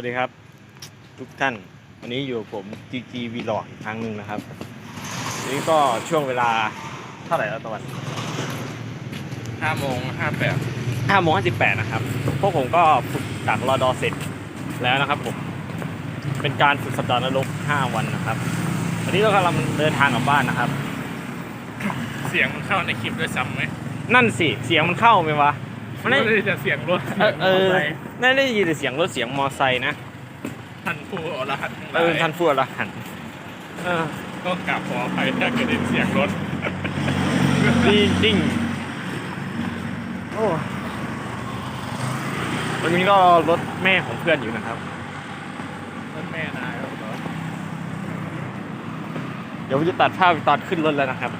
วัสดีครับ ทุกท่าน วันนี้อยู่กับผม GG v l o g อีกครั้งหนึ่งนะครับวันนี้ก็ช่วงเวลาเท่าไหร่แล้วตะวันห้าโมงห้าแปด5โมง58นะครับ พวกผมก็ฝึกจากรอดอเสร็จแล้วนะครับผม เป็นการฝึกสัปดาห์นรก5วันนะครับ วันนี้เรากำลังเดินทางกลับบ้านนะครับ เสียงมันเข้าในคลิปด้วยซ้ำไหม นั่นสิ เสียงมันเข้าไหมวะ มันได้ไม่ได้แต่เสียงรถเออเออมไซค์น่าได้ยินแต่เสียงรถเสียงมอไซค์นะท่านผู้อรหันต์ทั้งหเอลาอยท่านพูดละหันเออก็กราบขออภัยถ้าเกิดได้ยินเสียงรถดีจริงโอ้วันนี้ก็รถแม่ของเพื่อนอยู่นะครับรถแม่นายครับเหรอเดี๋ยวผมจะตัดภาพตอนขึ้นรถแล้วนะครับ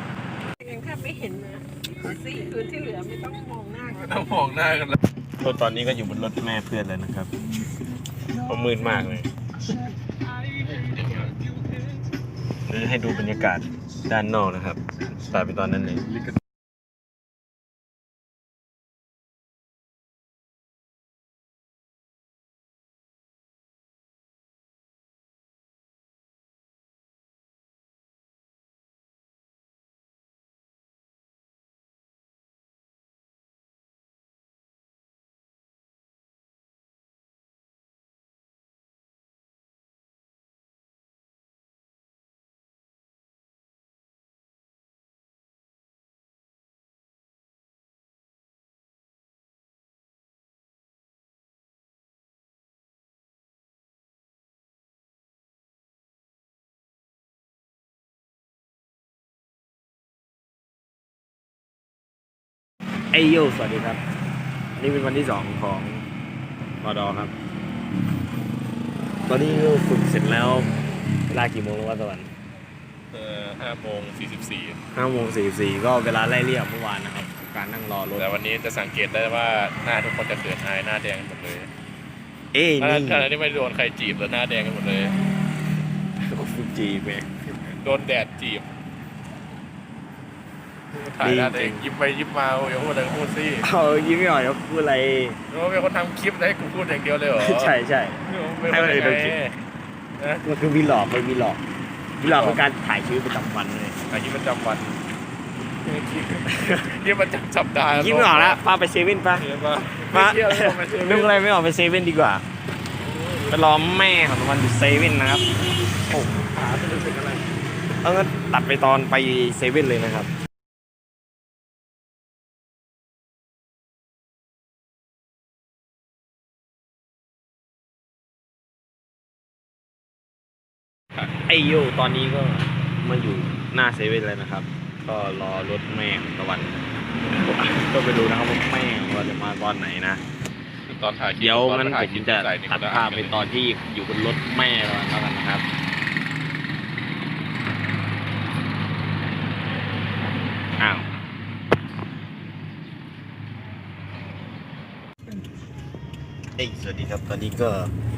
ยังแทบไม่เห็นนะสี่คืนที่เหลือไม่ต้องมองหน้ากัน ต้องมองหน้ากันแล้วรถตอนนี้ก็อยู่บนรถแม่เพื่อนเลยนะครับผมมืดมากเลยเดี๋ยวให้ดูบรรยากาศด้านนอกนะครับตัดไปตอนนั้นเลย ไอโยสวัสดีครับ นี่เป็นวันที่สองของมอดอครับ ตอนนี้ก็ฝึกเสร็จแล้วเวลากี่โมงแล้ววะตะวันเออห้าโมงสี่สิบสี่ห้าโมงสี่สี่ก็เวลาไล่เรียกเมื่อวานนะครับ การนั่งรอรถ แต่วันนี้จะสังเกตได้ว่าหน้าทุกคนจะเขินอายหน้าแดงหมดเลยเอ้ยขณะนี่ขณะที่ไม่โดนใครจีบแล้วหน้าแดงกันหมดเลยฟูจิเมโดนแดดจีบ ถ่ายหน้าแดจริงงยิ้มไปยิ้มมาอย่าพูดอะไรก็พูดสิเอายิ้มไม่ออกจะพูดอะไรแล้วเป็นคนทำคลิปแล้วให้กูพูดอย่างเดียวเลยเหรอใช่ใช่เป็นให้คนมันยังดูไงคลิปนะมันคือวีหลอกเป็นวีหลอกวีหลอกคือการถ่ายชีวิตประจำวันเลยอาชีพประจำวันยี่ประจำสัปดาห์ยิ้มไม่ออกแล้วพาไปเซเว่นปะเห็นปะมาไม่เที่ยวแล้วมาเซนึกเว่นอะไรไม่ออกไปเซเว่นดีกว่าไปรอแม่ของตะวันอยู่เซเว่นนะครับโอ้ขาเป็นรู้สึกอะไรเอางั้นตัดไปตอนไปเซเว่นเลยนะครับ ไอโยตอนนี้ก็มาอยู่หน้าเซเว่นเลยนะครับ ก็รอรถแม่ของตะวัน ก็ไปดูนะครับว่าแม่ของเราจะมาตอนไหนนะ ตอนถ่ายคลิปเดี๋ยวงั้นตอผถ่ายมคลิปจะใส่นี่ตัดคนละภาพอัไปนตอนที่อยู่บนรถแม่แล้วกันนะครับ อ้าว เอ้ยสวัสดีครับ ตอนนี้ก็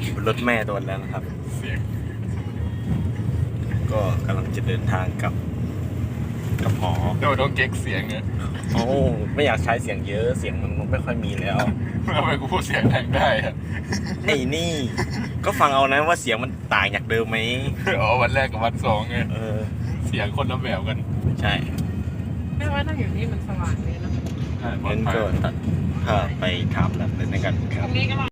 อยู่บนรถแม่ตัวแล้วนะครับ เสียงก็กำลังจะเดินทางกลับกลับหอ เดี๋ยวต้องเก๊กเสียงเนี่ยโอ้ไม่อยากใช้เสียงเยอะเสียงมันไม่ค่อยมีแล้ว ทำไมกูพูดเสียงแรงได้อะไอ้นี่ ก็ฟังเอานะว่าเสียงมันต่างจากเดิมไหมอ๋อวันแรกกับวันสองไงเออ เสียงคนละแบบกันใช่แม่ว่านั่งอยู่นี่มันสว่างเลยนะงั้นก็ตัดภาพไปถามแล้วในกันคตรัรบงนี้ก็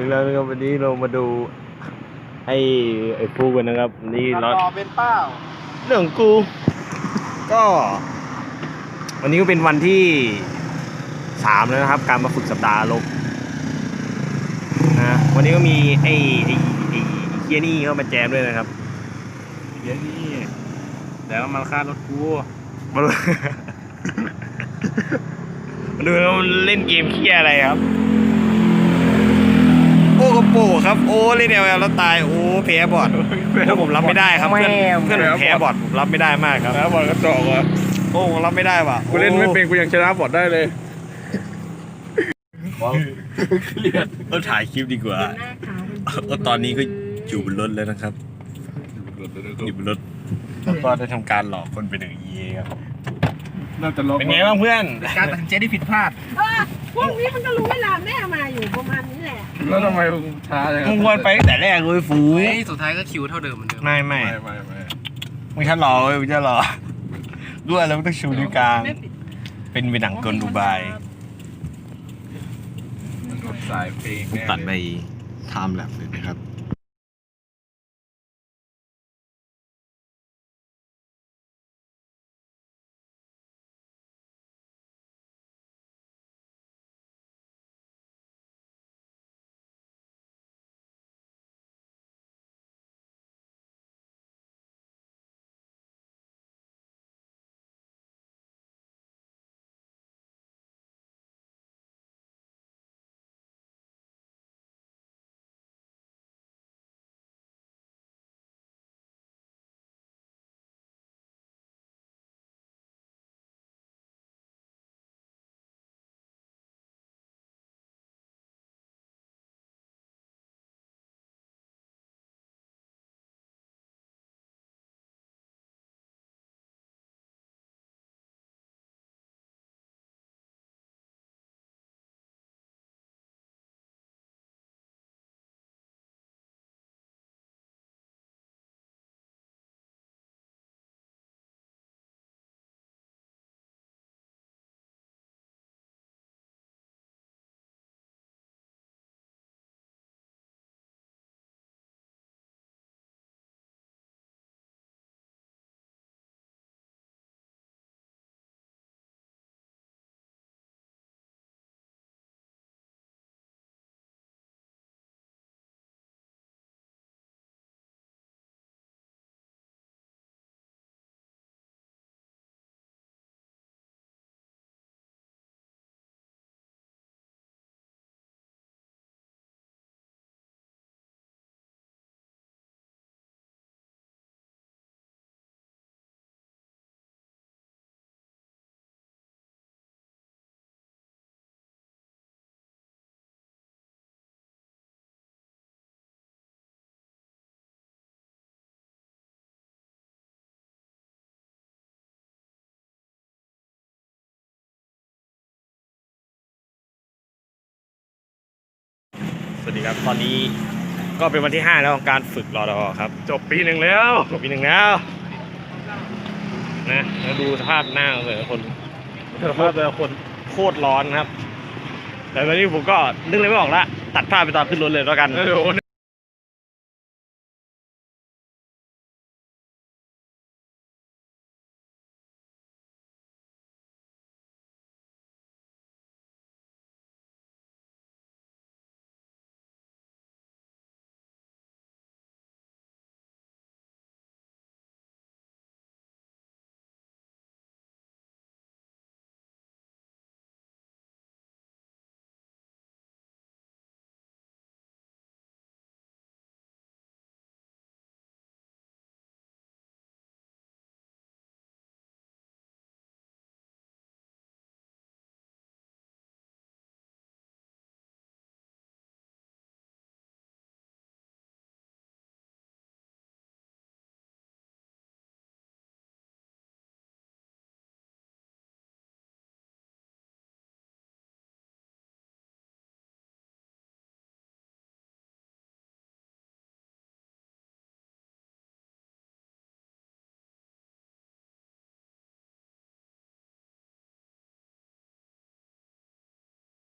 ลองถึงแล้วนะครับวันนี้เรามาดูไอ้ไอ้ฟูกันนะครับวันนี่เราต่อเป็นเป้าเรื่องของกู ก็ วันนี้ก็เป็นวันที่สามแล้วนะครับ การมาฝึกสัปดาห์ลบนะวันนี้ก็มีไอ้ไอ้ไอ้ไอ้เคียนี่เข้ามาแจมด้วยนะครับเดี๋ยวนี้แต่ว่ามันค่ารถกูมาดูมาดูว่ามันเล่นเกมเคียอะไรครับ โอ้กระโปงครับโอ้เล่นแอลแล้วตายโอ้แพ้บอดเพื่อนผมรับไม่ได้ครับเพื่อนเพื่อนผมแพ้บอดผมรับไม่ได้มากครับแล้วบอลกระจอกอะโอ้ผมรับไม่ได้ว่ะกูเล่นไม่เป็นกูยังชนะบอลได้เลยเราถ่ายคลิปดีกว่าหน้าขาวเออตอนนี้ก็อยู่บนรถแล้วนะครับอยู่บนรถแล้วก็ได้ทำการหลอกคนเป็นอย่างนี้ครับน่าจะล็อกเป็นไงบ้างเพื่อน การตัดสินใจที่ผิดพลาดเออ พวกนี้มันก็รู้เวลาแม่มาอยู่ประมาณนี้แหละ แล้วทำไมมึงช้าจังมึงควรไปตั้งแต่แรกเลยฟูเฮ้ยสุดท้ายก็คิวเท่าเดิมเหมือนเดิมไม่ไม่ไม่ไม่ไม่มึงฉันหล่อเว้ยมึงจะหล่อด้วยแล้วมึงต้องชูนิ้วกลาง ไม่ปิดเป็นเป็นหนังกลดูไบมันกดสายเพลงแน่ตัดไปไทม์แลปเลยนะครับ สวัสดีครับ ตอนนี้ก็เป็นวันที่ 5 แล้วของการฝึกรอดอครับ จบปีหนึ่งแล้วจบปีหนึ่งแล้วนะแล้วดูสภาพหน้าของแต่ละคนสภาพแต่ละคนโคตรร้อนครับ แต่ตอนนี้ผมก็นึกเลยไม่ออกละตัดภาพไปตอนขึ้นรถเลยแล้วกันโอ้โห